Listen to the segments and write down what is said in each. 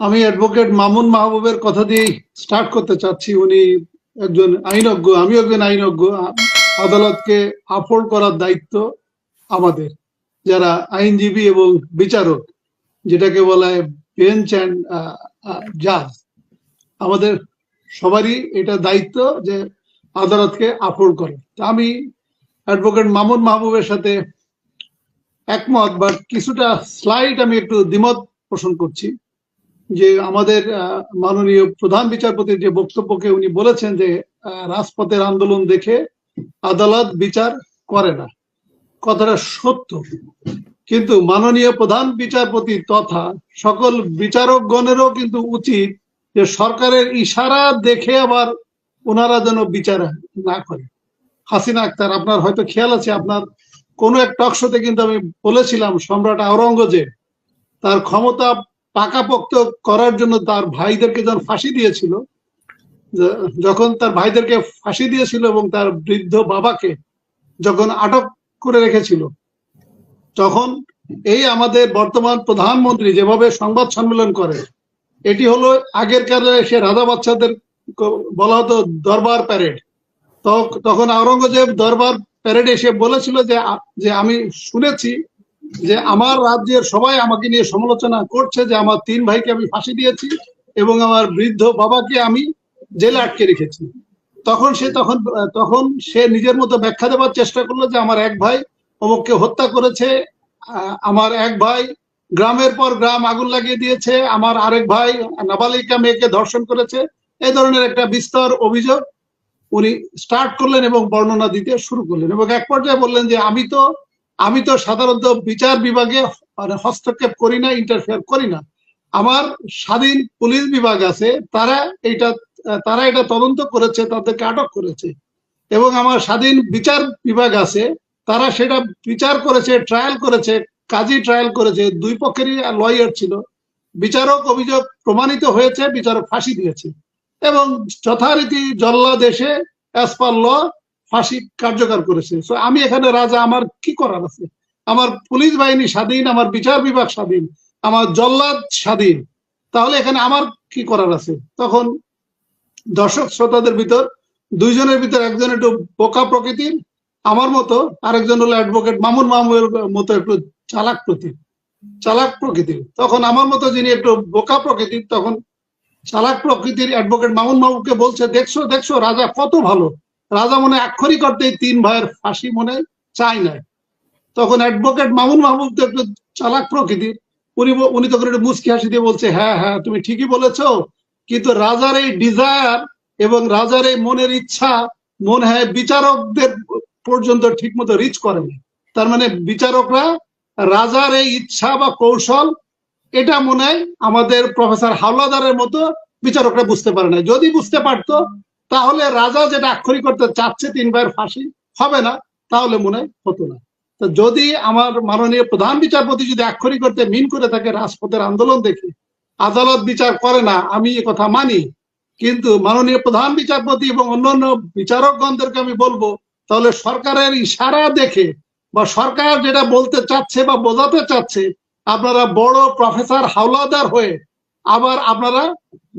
আমি অ্যাডভোকেট মামুন মাহবুবের কথা দিয়ে স্টার্ট করতে চাচ্ছি। উনি একজন আইনজ্ঞ আমি একজন আইনজ্ঞ। আদালতকে আফোর্ড করার দায়িত্ব আমাদের, যারা আইনজীবী এবং বিচারক, যেটাকে বলা হয় বেঞ্চ অ্যান্ড জাজ আমাদের সবারই এটা দায়িত্ব যে আদালতকে আফোর্ড করে। আমি অ্যাডভোকেট মামুন মাহবুবের সাথে একমত বা কিছুটা স্লাইড আমি একটু দ্বিমত পোষণ করছি। যে আমাদের মাননীয় প্রধান বিচারপতির যে বক্তব্যকে উনি বলেছেন যে রাজপথের আন্দোলন দেখে আদালত বিচার করে না। কথাটা সত্য। কিন্তু মাননীয় প্রধান বিচারপতি তথা সকল বিচারকগণেরও কিন্তু উচিত যে সরকারের ইশারা দেখে আবার ওনারা যেন বিচার না করে। হাসিনা আক্তার, আপনার হয়তো খেয়াল আছে, আপনার কোন এক টক শোতে কিন্তু আমি বলেছিলাম, সম্রাট আওরঙ্গজেব তার ক্ষমতা পাকাপোক্ত করার জন্য তার ভাইদেরকে যখন ফাঁসি দিয়েছিল যখন তার ভাইদেরকে ফাঁসি দিয়েছিল এবং তার বৃদ্ধ বাবাকে যখন আটক করে রেখেছিল, তখন এই আমাদের বর্তমান প্রধানমন্ত্রী যেভাবে সংবাদ সম্মেলন করে, এটি হলো আগের কালে সে রাজা বাচ্চাদের বলা হতো দরবার প্যারেড তখ- তখন আওরঙ্গজেব দরবার প্যারেডে এসে বলেছিল যে আমি শুনেছি যে আমার রাজ্যের সবাই আমাকে নিয়ে সমালোচনা করছে যে আমার তিন ভাইকে আমি ফাঁসি দিয়েছি এবং আমার বৃদ্ধ বাবাকে আমি জেলে আটকে রেখেছি। তখন সে তখন তখন সে নিজের মতো ব্যাখ্যা দেওয়ার চেষ্টা করল যে আমার এক ভাই অমুককে হত্যা করেছে আমার এক ভাই গ্রামের পর গ্রাম আগুন লাগিয়ে দিয়েছে, আমার আরেক ভাই নাবালিকা মেয়েকে ধর্ষণ করেছে। এই ধরনের একটা বিস্তর অভিযোগ উনি স্টার্ট করলেন এবং বর্ণনা দিতে শুরু করলেন এবং এক পর্যায়ে বললেন যে আমি তো আমি তো সাধারণত বিচার বিভাগে মানে হস্তক্ষেপ করি না ইন্টারফেয়ার করি না। আমার স্বাধীন পুলিশ বিভাগ আছে, তারা এটা তারা এটা তদন্ত করেছে, তাদেরকে আটক করেছে। এবং আমার স্বাধীন বিচার বিভাগ আছে, তারা সেটা বিচার করেছে ট্রায়াল করেছে, কাজী ট্রায়াল করেছে, দুই পক্ষেরই লয়ার ছিল। বিচারক অভিযোগ প্রমাণিত হয়েছে, বিচারক ফাঁসি দিয়েছে। এবং যথারীতি জল্লা দেশে অ্যাজ পার ল ফাঁসি কার্যকর করেছে। আমি এখানে রাজা, আমার কি করার আছে? আমার পুলিশ বাহিনী স্বাধীন, আমার বিচার বিভাগ স্বাধীন, আমার জল্লাদ স্বাধীন। তাহলে এখানে আমার কি করার আছে? তখন দর্শক শ্রোতাদের ভিতর, দুইজনের ভিতর একজন একটু বোকা প্রকৃতির, আমার মতো আরেকজন হলো অ্যাডভোকেট মামুন মামুনের মতো একটু চালাক প্রতি চালাক প্রকৃতির। তখন আমার মতো যিনি একটু বোকা প্রকৃতির, তখন চালাক প্রকৃতির অ্যাডভোকেট মামুন মামুকে বলছে, দেখছ দেখছ রাজা, কত ভালো। রাজা মনে আক্ষরিক অর্থে তিন ভাইয়ের ফাঁসি মনে চাই না তখন অ্যাডভোকেট মামুন মাহবুব তো একটু চালাক প্রকৃতির। উনি উনি তখন একটু মুচকি হাসি দিয়ে বলছে হ্যাঁ হ্যাঁ তুমি ঠিকই বলেছ, কিন্তু রাজার এই ডিজায়ার এবং রাজার এই মনের ইচ্ছা মনে হয় বিচারকদের পর্যন্ত ঠিক মতো রিচ করেনি তার মানে বিচারকরা রাজার এই ইচ্ছা বা কৌশল, এটা মনে আমাদের প্রফেসর হাওলাদারের মতো বিচারকরা বুঝতে পারে না যদি বুঝতে পারতো তাহলে রাজা যেটা আক্ষরিক করতে চাচ্ছে তিন ভাইয়ের ফাঁসি, হবে না, তাহলে মনে হতো না। তো যদি আমার মাননীয় প্রধান বিচারপতি যদি আক্ষরিক করতে মিন করে থাকে রাজপথের আন্দোলন দেখে, আদালত বিচার করে না, আমি এ কথা মানি। কিন্তু মাননীয় প্রধান বিচারপতি এবং অন্যান্য বিচারকগণদেরকে আমি বলব, তাহলে সরকারের ইশারা দেখে বা সরকার যেটা বলতে চাচ্ছে বা বোঝাতে চাচ্ছে, আপনারা বড় প্রফেসর হাওলাদার হয়ে আবার আপনারা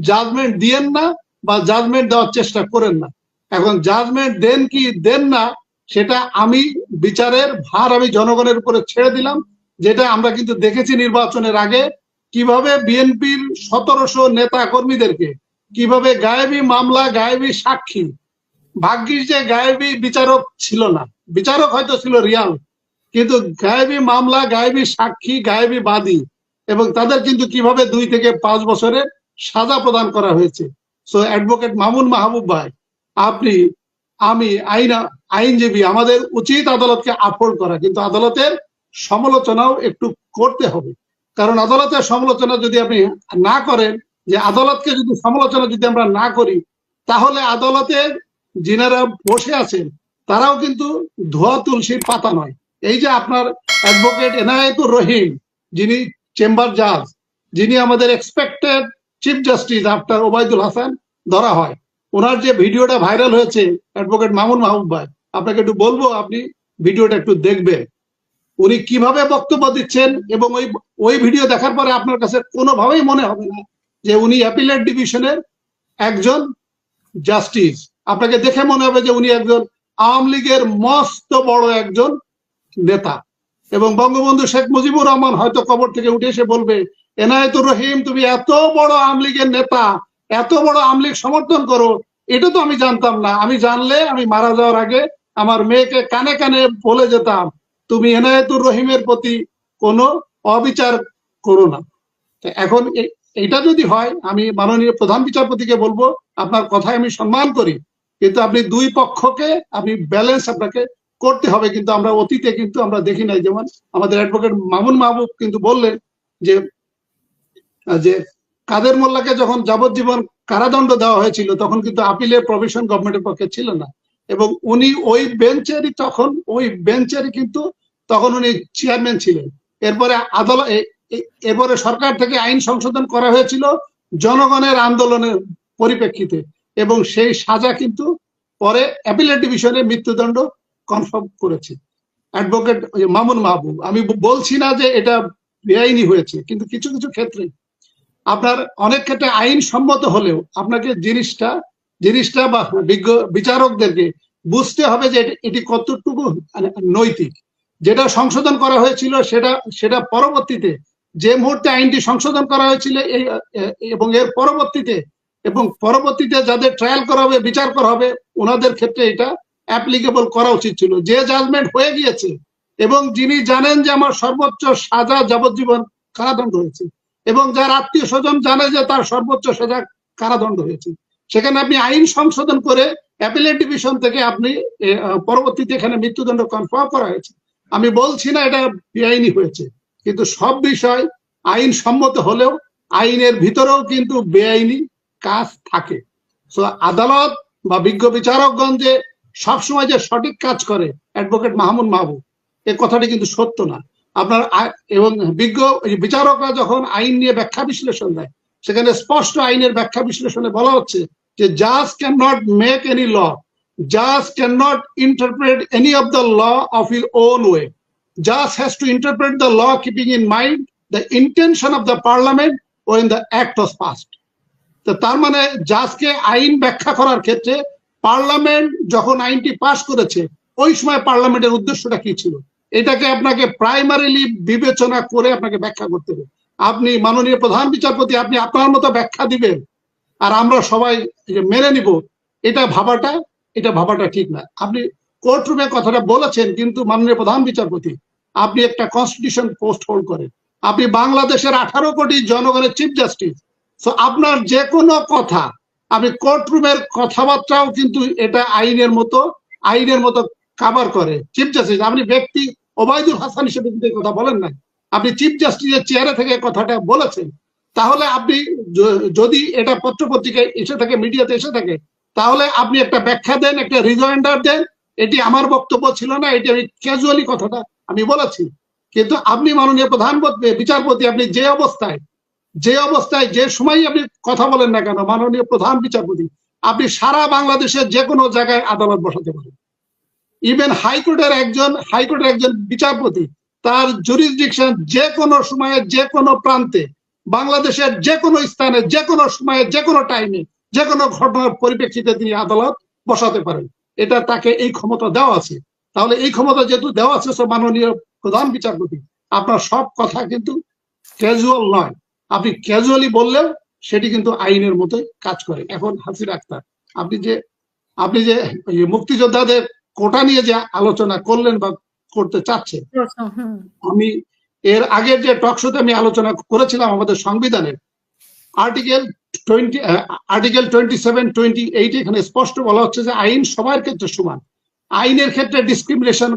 জাজমেন্ট দিয়েন না বা জাজমেন্ট দেওয়ার চেষ্টা করেন না। এখন জাজমেন্ট দেন কি দেন না, সেটা আমি বিচারের ভার আমি জনগণের উপরে ছেড়ে দিলাম, যেটা আমরা কিন্তু দেখেছি নির্বাচনের আগে। কীভাবে বিএনপির সতেরোশো নেতা কর্মীদেরকে কীভাবে গায়েবী মামলা, গায়েবী সাক্ষী, ভাগ্যিস যে গায়েবী বিচারক ছিল না। বিচারক হয়তো ছিল রিয়াল, কিন্তু গায়েবী মামলা, গায়েবী সাক্ষী, গায়েবী বাদী, এবং তাদের কিন্তু কীভাবে দুই থেকে পাঁচ বছরের সাজা প্রদান করা হয়েছে। সো অ্যাডভোকেট মামুন মাহবুব ভাই আপনি আমি আইন আইনজীবী, আমাদের উচিত আদালতকে আফোর্ড করা। কিন্তু আদালতের সমালোচনাও একটু করতে হবে। কারণ আদালতের সমালোচনা যদি আপনি না করেন, যে আদালতকে যদি সমালোচনা যদি আমরা না করি, তাহলে আদালতের যিনারা বসে আছেন, তারাও কিন্তু ধোয়া তুলসীর পাতা নয়। এই যে আপনার অ্যাডভোকেট এনায়েতুর রহিম, যিনি চেম্বার জাজ যিনি আমাদের expected chief justice after Obaidul Hasan ধরা হয়। ওনার যে ভিডিওটা ভাইরাল হয়েছে অ্যাডভোকেট মামুন মাহমুদ ভাই, আপনাকে একটু বলব, আপনি ভিডিওটা একটু দেখবেন। উনি কীভাবে বক্তব্য দিচ্ছেন এবং ওই ওই ভিডিও দেখার পরে আপনার কাছে কোনোভাবেই মনে হবে না যে উনি অ্যাপিলেট ডিভিশনের একজন জাস্টিস আপনাকে দেখে মনে হবে যে উনি একজন আওয়ামী লীগের মস্ত বড় একজন নেতা। এবং বঙ্গবন্ধু শেখ মুজিবুর রহমান হয়তো কবর থেকে উঠে এসে বলবে এনায়েতুর রহিম, তুমি এত বড় আওয়ামী লীগের নেতা, এত বড় আওয়ামী লীগ সমর্থন করো, এটা তো আমি জানতাম না। আমি জানলে আমি মারা যাওয়ার আগে আমার মেয়েকে কানে কানে বলে যেতাম, তুমি এনায়েতুর রহিমের প্রতি কোনো অবিচার করো না। এখন এটা যদি হয়, আমি মাননীয় প্রধান বিচারপতিকে বলব, আপনার কথায় আমি সম্মান করি, কিন্তু আপনি দুই পক্ষকে, আপনি ব্যালেন্স আপনাকে করতে হবে, কিন্তু আমরা অতীতে কিন্তু আমরা দেখি নাই। যেমন আমাদের অ্যাডভোকেট মামুন মাহবুব কিন্তু বললেন যে যে কাদের মোল্লাকে যখন যাবজ্জীবন কারাদণ্ড দেওয়া হয়েছিল, তখন কিন্তু আপিলের প্রভিশন গভর্নমেন্টের পক্ষে ছিল না। এবং উনি ওই বেঞ্চেরই তখন, ওই বেঞ্চেরই কিন্তু তখন উনি চেয়ারম্যান ছিলেন। এরপরে আদালত এরপরে সরকার থেকে আইন সংশোধন করা হয়েছিল জনগণের আন্দোলনের পরিপ্রেক্ষিতে। এবং সেই সাজা কিন্তু পরে অ্যাপিলেট ডিভিশনে মৃত্যুদণ্ড কনফার্ম করেছে। অ্যাডভোকেট মামুন মাহবুব। আমি বলছি না যে এটা বেআইনি হয়েছে, কিন্তু কিছু কিছু ক্ষেত্রে আপনার অনেক ক্ষেত্রে আইন সম্মত হলেও আপনাকে জিনিসটা জিনিসটা বা বিজ্ঞ, বিচারকদেরকে বুঝতে হবে যে এটি- কতটুকু মানে নৈতিক। যেটা সংশোধন করা হয়েছিল সেটা সেটা পরবর্তীতে যে মুহূর্তে আইনটি সংশোধন করা হয়েছিল এই এবং এর পরবর্তীতে এবং পরবর্তীতে যাদের ট্রায়াল করা হবে, বিচার করা হবে, ওনাদের ক্ষেত্রে এটা অ্যাপ্লিকেবল করা উচিত ছিল। যে জাজমেন্ট হয়ে গিয়েছে এবং যিনি জানেন যে আমার সর্বোচ্চ সাজা যাবজ্জীবন কারাদণ্ড হয়েছে এবং যার আত্মীয় স্বজন জানে যে তার সর্বোচ্চ সাজা কারাদণ্ড হয়েছে। সেখানে আপনি আইন সংশোধন করে অ্যাপিলেট ডিভিশন থেকে আপনি পরবর্তীতে এখানে মৃত্যুদণ্ড কনফার্ম করা হয়েছে। আমি বলছি না এটা বেআইনি হয়েছে, কিন্তু সব বিষয় আইন সম্মত হলেও আইনের ভিতরেও কিন্তু বেআইনি কাজ থাকে। তো আদালত বা বিজ্ঞ বিচারকগণ যে সবসময় যে সঠিক কাজ করে, অ্যাডভোকেট মাহমুদ মাহবুব, এ কথাটি কিন্তু সত্য না। আপনার এবং বিজ্ঞ বিচারকরা যখন আইন নিয়ে ব্যাখ্যা বিশ্লেষণ দেয়, সেখানে স্পষ্ট আইনের ব্যাখ্যা বিশ্লেষণে বলা হচ্ছে যে জাজ can not make any law, জাজ can not interpret any of the law of ইর ওন ওয়ে। জাজ has to interpret the law keeping in mind the intention of the parliament O when the act was past. তো তার মানে জাজকে আইন ব্যাখ্যা করার ক্ষেত্রে পার্লামেন্ট যখন আইনটি পাশ করেছে, ওই সময় পার্লামেন্টের উদ্দেশ্যটা কি ছিল? এটাকে আপনাকে প্রাইমারিলি বিবেচনা করে আপনাকে ব্যাখ্যা করতে হবে। আপনি মাননীয় প্রধান বিচারপতি, আপনি আপনার মতো ব্যাখ্যা দিবেন, আর আমরা সবাই মেনে নিব। এটা ভাবাটা এটা ভাবাটা ঠিক না। আপনি কোর্ট রুমে কথাটা বলেছেন, কিন্তু মাননীয় প্রধান বিচারপতি, আপনি একটা কনস্টিটিউশন পোস্ট হোল্ড করেন। আপনি বাংলাদেশের আঠারো কোটি জনগণের চিফ জাস্টিস তো আপনার যে কোনো কথা, আপনি কোর্ট রুমের কথাবার্তাও কিন্তু এটা আইনের মতো আইনের মতো কাভার করে চিফ জাস্টিস আপনি ব্যক্তি ওবায়দুল হাসান হিসেবে এই কথা বলেন নাই আপনি চিফ জাস্টিসের চেয়ারে থেকে কথাটা বলেছেন, তাহলে আপনি যদি এটা পত্রপত্রিকায় এসে থাকে মিডিয়াতে এসে থাকে, তাহলে আপনি একটা ব্যাখ্যা দেন, একটা রিজয়েন্ডার দেন, এটি আমার বক্তব্য ছিল না, এটি আমি ক্যাজুয়ালি কথাটা আমি বলেছি। কিন্তু আপনি মাননীয় প্রধান বিচারপতি, আপনি যে অবস্থায় যে অবস্থায়, যে সময় আপনি কথা বলেন না কেন, মাননীয় প্রধান বিচারপতি, আপনি সারা বাংলাদেশের যে কোনো জায়গায় আদালত বসাতে পারেন। ইভেন হাইকোর্টের একজন হাইকোর্টের একজন বিচারপতি, তার জুরিসডিকশন যে কোনো সময়ে যে কোনো প্রান্তে, বাংলাদেশের যে কোনো স্থানে যে কোনো সময়ে যে কোনো টাইমে যে কোনো ঘটনার পরিপ্রেক্ষিতে তিনি আদালত বসাতে পারেন। এটা তাকে এই ক্ষমতা দেওয়া আছে। তাহলে এই ক্ষমতা যেহেতু দেওয়া আছে মাননীয় প্রধান বিচারপতি, আপনার সব কথা কিন্তু ক্যাজুয়াল নয়। আপনি ক্যাজুয়ালি বললেও সেটি কিন্তু আইনের মতোই কাজ করে। এখন হাসির আক্তার, আপনি যে আপনি যে মুক্তিযোদ্ধাদের কোটা নিয়ে যে আলোচনা করলেন বা করতে চাচ্ছে আমি এর আগের যে টক শোতে আমি আলোচনা করেছিলাম আমাদের সংবিধানের article twenty article twenty seven twenty eight এখানে স্পষ্ট বলা হচ্ছে যে আইন সবার ক্ষেত্রে সমান। আইনের ক্ষেত্রে ডিসক্রিমিনেশন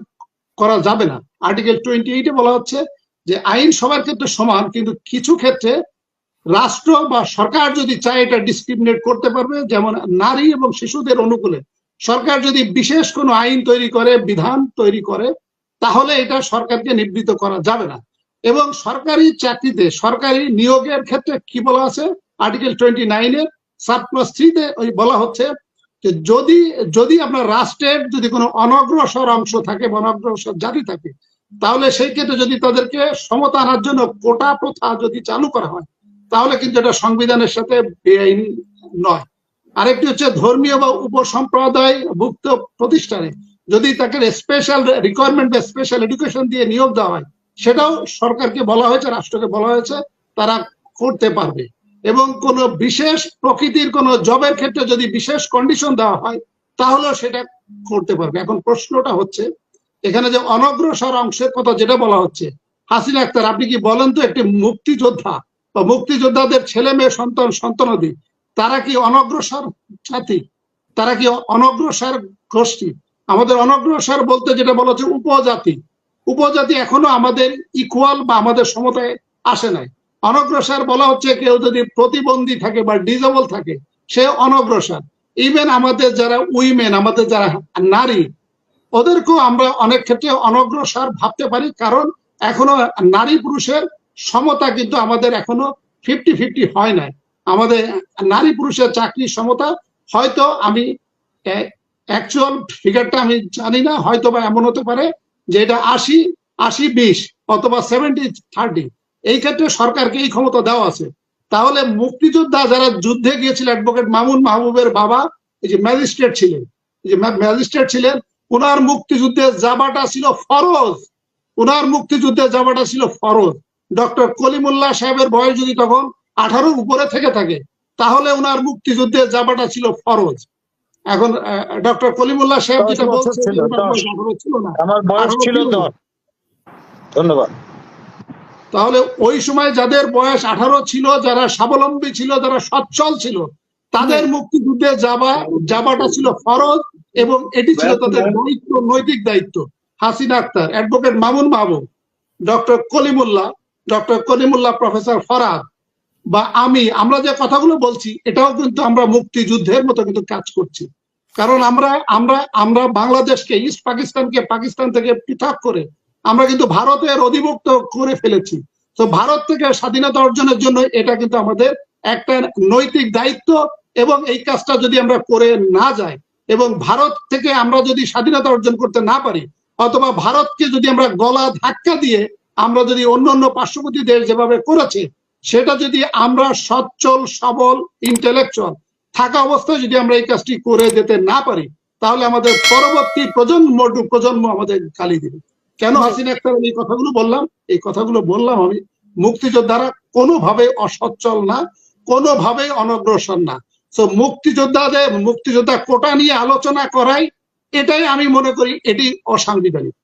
করা যাবে না। আর্টিকেল টোয়েন্টি এইটে বলা হচ্ছে যে আইন সবার ক্ষেত্রে সমান কিন্তু কিছু ক্ষেত্রে রাষ্ট্র বা সরকার যদি চায় এটা ডিসক্রিমিনেট করতে পারবে যেমন নারী এবং শিশুদের অনুকূলে। সরকার যদি বিশেষ কোনো আইন তৈরি করে, বিধান তৈরি করে, তাহলে এটা সরকারকে নিবৃত্ত করা যাবে না। এবং সরকারি চাকরিতে, সরকারি নিয়োগের ক্ষেত্রে কি বলা আছে? আর্টিকেল টোয়েন্টি নাইনের সাব প্লাস থ্রিতে ওই বলা হচ্ছে যে যদি যদি আপনার রাষ্ট্রের যদি কোনো অনগ্রসর অংশ থাকে বা অনগ্রসর জাতি থাকে, তাহলে সেই ক্ষেত্রে যদি তাদেরকে সমতা আনার জন্য কোটা প্রথা যদি চালু করা হয়, তাহলে কিন্তু এটা সংবিধানের সাথে বেআইনি নয়। আরেকটি হচ্ছে ধর্মীয় বা উপসম্প্রদায় ভুক্ত প্রতিষ্ঠানে যদি তাকে স্পেশাল রিকোয়ারমেন্ট বা স্পেশাল এডুকেশন দিয়ে নিয়োগ দেওয়া হয়, সেটাও সরকারকে বলা হয়েছে, রাষ্ট্রকে বলা হয়েছে, তারা করতে পারবে। এবং কোন বিশেষ প্রকৃতির কোন জবের ক্ষেত্রে যদি বিশেষ কন্ডিশন দেওয়া হয়, তাহলেও সেটা করতে পারবে। এখন প্রশ্নটা হচ্ছে, এখানে যে অনগ্রসর অংশের কথা যেটা বলা হচ্ছে, হাসিনা আক্তার, আপনি কি বলেন তো একটি মুক্তিযোদ্ধা বা মুক্তিযোদ্ধাদের ছেলে মেয়ে সন্তান সন্তানাদি তারা কি অনগ্রসর জাতি? তারা কি অনগ্রসর গোষ্ঠী? আমাদের অনগ্রসর বলতে যেটা বলা হচ্ছে উপজাতি। উপজাতি এখনও আমাদের ইকুয়াল বা আমাদের সমতায় আসে নাই। অনগ্রসর বলা হচ্ছে কেউ যদি প্রতিবন্ধী থাকে বা ডিজেবল থাকে, সে অনগ্রসর। ইভেন আমাদের যারা উইমেন আমাদের যারা নারী, ওদেরকেও আমরা অনেক ক্ষেত্রে অনগ্রসর ভাবতে পারি। কারণ এখনও নারী পুরুষের সমতা কিন্তু আমাদের এখনও ফিফটি ফিফটি হয় নাই। আমাদের নারী পুরুষের চাকরির সমতা, হয়তো আমি অ্যাকচুয়াল ফিগারটা আমি জানি না হয়তো বা এমন হতে পারে যে এটা আশি আশি বিশ অথবা সেভেন্টি থার্টি এই ক্ষেত্রে সরকারকে এই ক্ষমতা দেওয়া আছে। তাহলে মুক্তিযোদ্ধা যারা যুদ্ধে গিয়েছিল অ্যাডভোকেট মামুন মাহবুবের বাবা, এই যে ম্যাজিস্ট্রেট ছিলেন যে ম্যাজিস্ট্রেট ছিলেন, উনার মুক্তিযুদ্ধে যাবাটা ছিল ফরজ। উনার মুক্তিযুদ্ধে যাবাটা ছিল ফরজ। ডক্টর কলিমুল্লাহ সাহেবের বয়স যদি তখন আঠারোর উপরে থেকে থাকে। তাহলে ওনার মুক্তিযুদ্ধে যাবাটা ছিল ফরজ। এখন ডক্টর কলিমুল্লাহ সাহেব যেটা বলছে ছিল না আমার বয়স ছিল ধন্যবাদ। তাহলে ওই সময় যাদের বয়স আঠারো ছিল যারা স্বাবলম্বী ছিল যারা সচ্ছল ছিল তাদের মুক্তিযুদ্ধে যাবা যাবাটা ছিল ফরজ এবং এটি ছিল তাদের দায়িত্ব নৈতিক দায়িত্ব। Hasina Akter advocate Mamun Mahbub doctor Kalimullah doctor Kalimullah professor Farad বা আমি, আমরা যে কথাগুলো বলছি, এটাও কিন্তু আমরা মুক্তিযুদ্ধের মতো কিন্তু কাজ করছি। কারণ আমরা আমরা আমরা বাংলাদেশকে, ইস্ট পাকিস্তানকে, পাকিস্তান থেকে পৃথক করে, আমরা কিন্তু ভারতের অধিভুক্ত করে ফেলেছি। তো ভারত থেকে স্বাধীনতা অর্জনের জন্য এটা কিন্তু আমাদের একটা নৈতিক দায়িত্ব এবং এই কাজটা যদি আমরা করে না যাই, এবং ভারত থেকে আমরা যদি স্বাধীনতা অর্জন করতে না পারি, অথবা ভারতকে যদি আমরা গলা ধাক্কা দিয়ে আমরা যদি অন্য অন্য পার্শ্ববর্তী দেশ যেভাবে করেছে সেটা যদি আমরা সচ্ছল সবল ইন্টেলেকচুয়াল থাকা অবস্থায় যদি আমরা এই কাজটি করে যেতে না পারি তাহলে আমাদের পরবর্তী প্রজন্ম প্রজন্ম আমাদের গালি দিবে। কেন হাসিনা আক্তার এই কথাগুলো বললাম? এই কথাগুলো বললাম আমি মুক্তিযোদ্ধারা কোনোভাবে অসচ্ছল না কোনোভাবে অনগ্রসর না। তো মুক্তিযোদ্ধাদের মুক্তিযোদ্ধা কোটা নিয়ে আলোচনা করাই এটাই আমি মনে করি এটি অসাংবিধানিক।